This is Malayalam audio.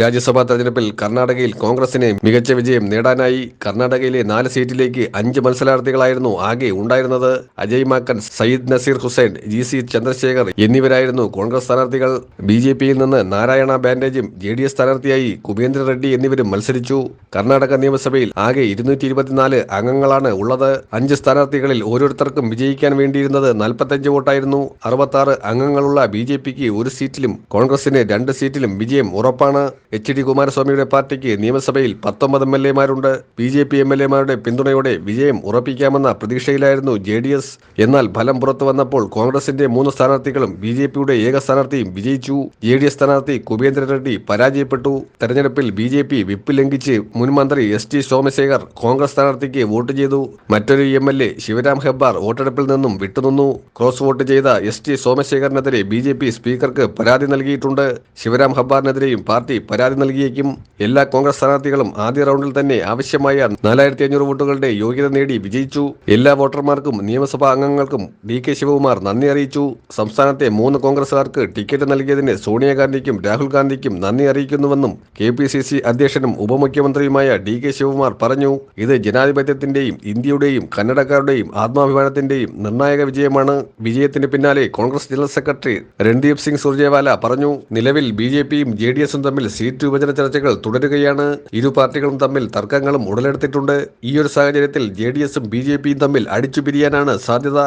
രാജ്യസഭാ തെരഞ്ഞെടുപ്പിൽ കർണാടകയിൽ കോൺഗ്രസിന് മികച്ച വിജയം നേടാനായി കർണാടകയിലെ നാല് സീറ്റിലേക്ക് അഞ്ച് മത്സരാർത്ഥികളായിരുന്നു ആകെ ഉണ്ടായിരുന്നത്. അജയ് മാക്കൻ സയ്യിദ് നസീർ ഹുസൈൻ ജി സി ചന്ദ്രശേഖർ എന്നിവരായിരുന്നു കോൺഗ്രസ് സ്ഥാനാർത്ഥികൾ. ബി ജെ പിയിൽ നിന്ന് നാരായണ ബാൻഡേജും ജെ ഡി എസ് സ്ഥാനാർത്ഥിയായി കുബേന്ദ്ര റെഡ്ഡി എന്നിവരും മത്സരിച്ചു. കർണാടക നിയമസഭയിൽ ആകെ ഇരുന്നൂറ്റി ഇരുപത്തിനാല് അംഗങ്ങളാണ് ഉള്ളത്. അഞ്ച് സ്ഥാനാർത്ഥികളിൽ ഓരോരുത്തർക്കും വിജയിക്കാൻ വേണ്ടിയിരുന്നത് നാൽപ്പത്തഞ്ച് വോട്ടായിരുന്നു. അറുപത്തി അംഗങ്ങളുള്ള ബി ജെ പിക്ക് ഒരു സീറ്റിലും കോൺഗ്രസിന് രണ്ട് സീറ്റിലും വിജയം ഉറപ്പാണ്. എച്ച് ഡി കുമാരസ്വാമിയുടെ പാർട്ടിക്ക് നിയമസഭയിൽ പത്തൊമ്പത് M L എമാരുണ്ട്. B J P M L എമാരുടെ പിന്തുണയോടെ വിജയം ഉറപ്പിക്കാമെന്ന പ്രതീക്ഷയിലായിരുന്നു ജെ ഡി എസ്. എന്നാൽ ഫലം പുറത്തു വന്നപ്പോൾ കോൺഗ്രസിന്റെ മൂന്ന് സ്ഥാനാർത്ഥികളും ബി ജെ പിയുടെ ഏക സ്ഥാനാർത്ഥിയും വിജയിച്ചു. ജെ ഡി എസ് സ്ഥാനാർത്ഥി കുബേന്ദ്ര റെഡ്ഡി പരാജയപ്പെട്ടു. തെരഞ്ഞെടുപ്പിൽ ബി ജെ പി വിപ്പ് ലംഘിച്ച് മുൻ മന്ത്രി എസ് ടി സോമശേഖർ കോൺഗ്രസ് സ്ഥാനാർത്ഥിക്ക് വോട്ട് ചെയ്തു. മറ്റൊരു M L A Shivaram Hebbar വോട്ടെടുപ്പിൽ നിന്നും വിട്ടുനിന്നു. ക്രോസ് വോട്ട് ചെയ്ത എസ് ടി സോമശേഖരനെതിരെ ബി ജെ പി സ്പീക്കർക്ക് പരാതി നൽകിയിട്ടുണ്ട്. ശിവരാം ഹബ്ബാറിനെതിരെയും പാർട്ടി പരാതി നൽകിയേക്കും. എല്ലാ കോൺഗ്രസ് സ്ഥാനാർത്ഥികളും ആദ്യ റൗണ്ടിൽ തന്നെ ആവശ്യമായ നാലായിരത്തി അഞ്ഞൂറ് വോട്ടുകളുടെ യോഗ്യത നേടി വിജയിച്ചു. എല്ലാ വോട്ടർമാർക്കും നിയമസഭാ അംഗങ്ങൾക്കും ഡി കെ ശിവകുമാർ നന്ദി അറിയിച്ചു. സംസ്ഥാനത്തെ മൂന്ന് കോൺഗ്രസുകാർക്ക് ടിക്കറ്റ് നൽകിയതിന് സോണിയാഗാന്ധിക്കും രാഹുൽ ഗാന്ധിക്കും നന്ദി അറിയിക്കുന്നുവെന്നും കെ പി സി സി അധ്യക്ഷനും ഉപമുഖ്യമന്ത്രിയുമായ ഡി കെ ശിവകുമാർ പറഞ്ഞു. ഇത് ജനാധിപത്യത്തിന്റെയും ഇന്ത്യയുടെയും കന്നഡക്കാരുടെയും ആത്മാഭിമാനത്തിന്റെയും നിർണായക വിജയമാണ്. വിജയത്തിന് പിന്നാലെ Congress general secretary Randeep Singh Surjewala പറഞ്ഞു. നിലവിൽ ബി ജെ പിയും ജെ ഡി എസും തമ്മിൽ സീറ്റ് വിഭജന ചർച്ചകൾ തുടരുകയാണ്. ഇരു പാർട്ടികളും തമ്മിൽ തർക്കങ്ങളും ഉടലെടുത്തിട്ടുണ്ട്. ഈ ഒരു സാഹചര്യത്തിൽ ജെ ഡി എസും ബി ജെ പിയും തമ്മിൽ അടിച്ചു പിരിയാനാണ് സാധ്യത.